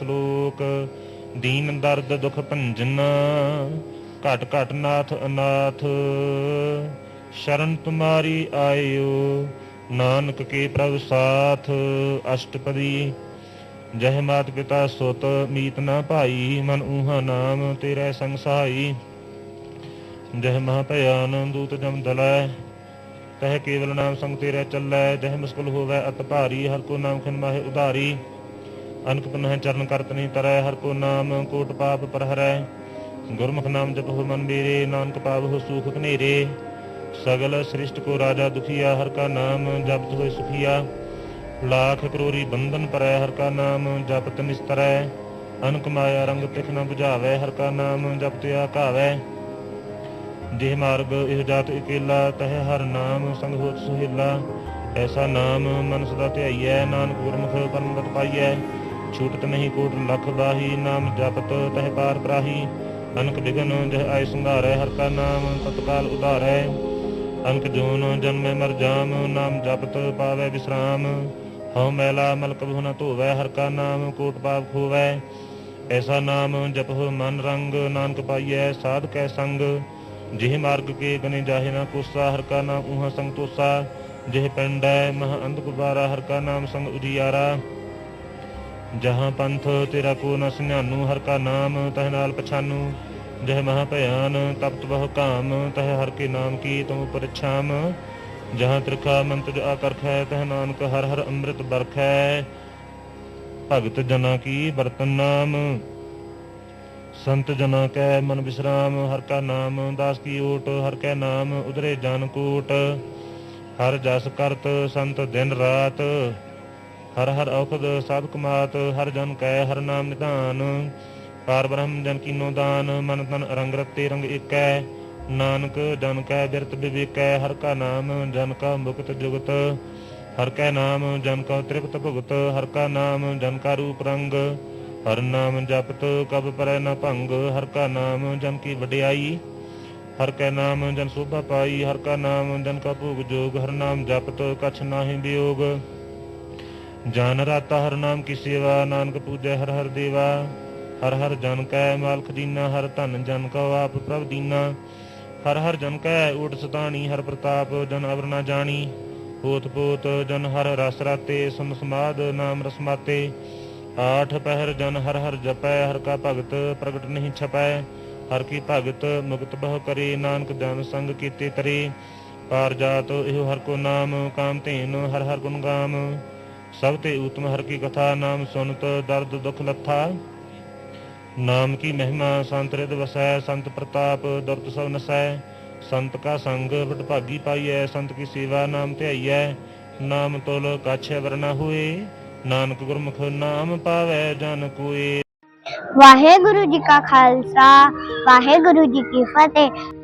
ਸ਼ਲੋਕ, ਦੀਨ ਦਰਦ ਦੁਖ ਭੰਜਨ, ਘਟ ਘਟ ਨਾਥ ਅਨਾਥ। ਸ਼ਰਨ ਤੁਮਾਰੀ ਆਇਓ, ਨਾਨਕ ਕੇ ਪ੍ਰਭ ਸਾਥ। ਅਸ਼ਟਪਦੀ, ਜਹ ਮਾਤ ਪਿਤਾ ਸੁਤ, ਮੀਤ ਨਾ ਭਾਈ, ਮਨ ਊਹਾ ਨਾਮ ਤੇਰੇ ਸੰਗ ਸਹਾਈ। ਜਹ ਮਹਾ ਭਿਆਨ ਦੂਤ ਜਮ ਦਲੈ, ਤਹ ਕੇਵਲ ਨਾਮ ਸੰਗ ਤੇਰੇ ਚੱਲੈ। ਜਹ ਮੁਸਕਲ ਹੋਵੇ ਅਤ ਭਾਰੀ, ਹਰ ਕੋ ਨਾਮ ਖਿਨ ਮਾਹਿ ਉਧਾਰੀ। ਅਨਕ ਪਨਹ ਚਰਨ ਕਰਤਨੀ ਤਰੈ, ਹਰ ਕੋ ਨਾਮ ਕੋਟ ਪਾਪ ਪਰ ਗੁਰਮੁਖ ਨਾਮ ਜਪ ਹੋ ਮਨ ਮੇਰੇ ਨਾਨਕ ਪਾਪ ਹੋ ਸੂਖ ਘਨੇਰੇ। ਸਗਲ ਸ੍ਰਿਸ਼ਟ ਕੋ ਰਾਜਾ ਦੁਖੀਆ, ਹਰ ਕਾ ਨਾਮ ਜਪਤ ਹੋਏ ਸੁਖੀਆ। ਲਾਖ ਕਰੋਰੀ ਬੰਧਨ ਪਰੈ, ਹਰ ਕਾ ਨਾਮ ਜਪਤ ਨਿਸਤਰੈ। ਅਨਕ ਮਾਇਆ ਰੰਗ ਤਿਖ ਨ 부ਝਾਵੈ ਹਰ ਕਾ ਨਾਮ ਜਪਤ ਆਕਾਵੈ। ਜਿਹ ਮਾਰਗ ਇਹ ਜਾਤ ਇਕੇਲਾ, ਤਹ ਹਰ ਨਾਮ ਸੰਗ ਹੋਤ ਸੁਹੇਲਾ। ਐਸਾ ਨਾਮ ਮਨ ਸਦਾ ਧਿਆਈਐ, ਨਾਨਕ ਗੁਰਮੁਖ ਪਰਮਗਤ ਪਾਈਐ। ਛੂਟਤ ਨਹੀਂ ਕੋਟ ਲਖ ਬਾਹੀ, ਨਾਮ ਜਪਤ ਤਹ ਪਾਰ ਪ੍ਰਾਹੀ। ਅਨਕ ਬਿਗਨ ਜਹ ਆਇ ਸੰਘਾਰੈ ਹਰ ਕਾ ਨਾਮ ਤਤਕਾਲ ਉਧਾਰੈ। ਅਨਕ ਜੋਨ ਜਨਮੈ ਮਰ ਜਾਮ, ਨਾਮ ਜਪਤ ਪਾਵੈ ਵਿਸਰਾਮ। ਹਉ ਮੈਲਾ ਮਲ ਕਬਹੁ ਨ ਧੋਵੈ, ਹਰ ਕਾ ਨਾਮ ਕੋਟ ਪਾਪ ਖੋਵੈ। ਐਸਾ ਨਾਮ ਜਪਹੁ ਮਨ ਰੰਗ, ਨਾਨਕ ਪਾਈਐ ਸਾਧ ਕੈ ਸੰਗ। ਜਿਹ ਮਾਰਗ ਕੇ ਗਨੇ ਜਾਹੇ ਨਾ ਕੋਸਾ, ਹਰ ਕਾ ਨਾਮ ਉਹਾਂ ਸੰਗ ਤੋਸਾ ਜਿਹ ਪਿੰਡੈ ਮਹ ਅੰਧ ਗੁਬਾਰਾ, ਹਰ ਕਾ ਨਾਮ ਸੰਗ ਉਜਿਆਰਾ। ਜਹਾਂ ਪੰਥ ਤੇਰਾ ਕੋ ਨ ਸੰਧਿਆਨੂ ਹਰ ਕਾ ਨਾਮ ਤਹ ਨਾਲ ਪਛਾਨੂ। ਜਹ ਮਹਾ ਭਿਆਨ ਤਪਤ ਬਹੁ ਕਾਮ, ਤਹ ਹਰ ਕੇ ਨਾਮ ਕੀ ਤੁਮ ਪਰਿਛਾਮ। ਜਹਾਂ ਤ੍ਰਿਖਾ ਮੰਤਜ ਆਕਰਖੈ, ਤਹ ਨਾਨਕ ਹਰ ਹਰ ਅੰਮ੍ਰਿਤ ਬਰਖੈ। ਭਗਤ ਜਨਾ ਕੀ ਬਰਤਨ ਨਾਮ। ਸੰਤ ਜਨਾ ਕੈ ਮਨ ਵਿਸਰਾਮ ਹਰ ਕਾ ਨਾਮ ਦਾਸ ਕੀ ਓਟ, ਹਰ ਕੈ ਨਾਮ ਉਧਰੇ ਜਨ ਕੋਟ। ਹਰ ਜਸ ਕਰਤ ਸੰਤ ਦਿਨ ਰਾਤ। ਹਰ ਹਰ ਔਖਦ ਸਾਧਕ ਕਮਾਤ, ਹਰ ਜਨ ਕੈ, ਹਰ ਨਾਮ ਨਿਧਾਨ। ਪਾਰ ਬ੍ਰਹਮ ਜਨ ਕੀਨੋ ਦਾਨ, ਮਨ ਤਨ ਰੰਗ ਰਤੇ ਰੰਗ ਏਕੈ। ਨਾਨਕ ਜਨ ਕੈ ਬਿਰਤ ਵਿਵੇਕੈ, ਹਰ ਕਾ ਨਾਮ ਜਨ ਕਾ ਮੁਕਤ ਜੁਗਤ। ਹਰ ਕੈ ਨਾਮ ਜਨ ਕਾ ਤ੍ਰਿਪਤ ਭੁਗਤ, ਹਰ ਕਾ ਨਾਮ ਜਨ ਕਾ ਰੂਪ ਰੰਗ। ਹਰ ਨਾਮ ਜਪਤ, ਕਬ ਪਰੈ ਨ ਭੰਗ, ਹਰ ਕਾ ਨਾਮ ਜਨ ਕੀ ਵਡਿਆਈ। ਹਰ ਕੈ ਨਾਮ ਜਨ ਸੋਭਾ ਪਾਈ, ਹਰ ਕਾ ਨਾਮ ਜਨ ਕਾ ਭੋਗ ਜੋਗ, ਹਰ ਨਾਮ ਜਪਤ, ਕਛ ਨਾਹੀ ਵਿਯੋਗ ਜਨ ਰਾਤਾ ਹਰ ਨਾਮ ਕੀ ਸੇਵਾ, ਨਾਨਕ ਪੂਜੈ ਹਰ ਹਰ ਦੇਵਾ। ਹਰ ਹਰ ਜਨ ਕੈ ਮਾਲ ਖਜ਼ੀਨਾ ਹਰ ਧਨ ਜਨ ਕੋ ਆਪ ਪ੍ਰਭ ਦੀਨਾ। ਹਰ ਹਰ ਜਨ ਕੈ ਓਟ ਸਤਾਣੀ, ਹਰ ਪ੍ਰਤਾਪ ਜਨ ਅਵਰ ਨਾ ਜਾਣੀ। ਪੋਤ ਪੋਤ ਜਨ ਹਰ ਰਸ ਰਾਤੇ, ਸੁਨ ਸਮਾਦ ਨਾਮ ਰਸਮਾਤੇ ਆਠ ਪਹਿਰ ਜਨ ਹਰ ਹਰ ਜਪੈ, ਹਰ ਕਾ ਭਗਤ ਪ੍ਰਗਟ ਨਹੀਂ ਛਪੈ। ਹਰ ਕੀ ਭਗਤ ਮੁਕਤ ਬਹੁ ਕਰੇ, ਨਾਨਕ ਜਨ ਸੰਗ ਕੀਤੇ ਤਰੇ। ਪਾਰ ਜਾਤ ਇਹੋ ਹਰ ਕੋ ਨਾਮ, ਕਾਮ ਧੇਨ, ਹਰ ਹਰ ਗੁਣ ਗਾਮ। ਸਭ ਤੇ ਉਤਮ ਹਰ ਕੀ ਕਥਾ, ਨਾਮ ਸੁਨਤ, ਦਰਦ ਦੁਖ ਲੱਥਾ। ਨਾਮ ਕੀ ਮਹਿਮਾ, ਸੰਤ ਰਿਦ ਵਸੈ, ਸੰਤ ਪ੍ਰਤਾਪ, ਦੁਰਤ ਸਭ ਨਸੈ। ਸੰਤ ਕਾ ਸੰਗ ਵਡ ਭਾਗੀ ਪਾਈਐ, ਸੰਤ ਕੀ ਸੇਵਾ ਨਾਮ ਧਿਆਈਐ। ਨਾਮ ਤੋਲ ਕਾਛੈ ਵਰਨਾ ਹੋਏ, ਨਾਨਕ ਗੁਰਮੁਖ ਨਾਮ ਪਾਵੈ, ਜਨ ਕੋਏ। ਵਾਹਿਗੁਰੂ ਜੀ ਕਾ ਖਾਲਸਾ, ਵਾਹਿਗੁਰੂ ਜੀ ਕੀ ਫਤਿਹ।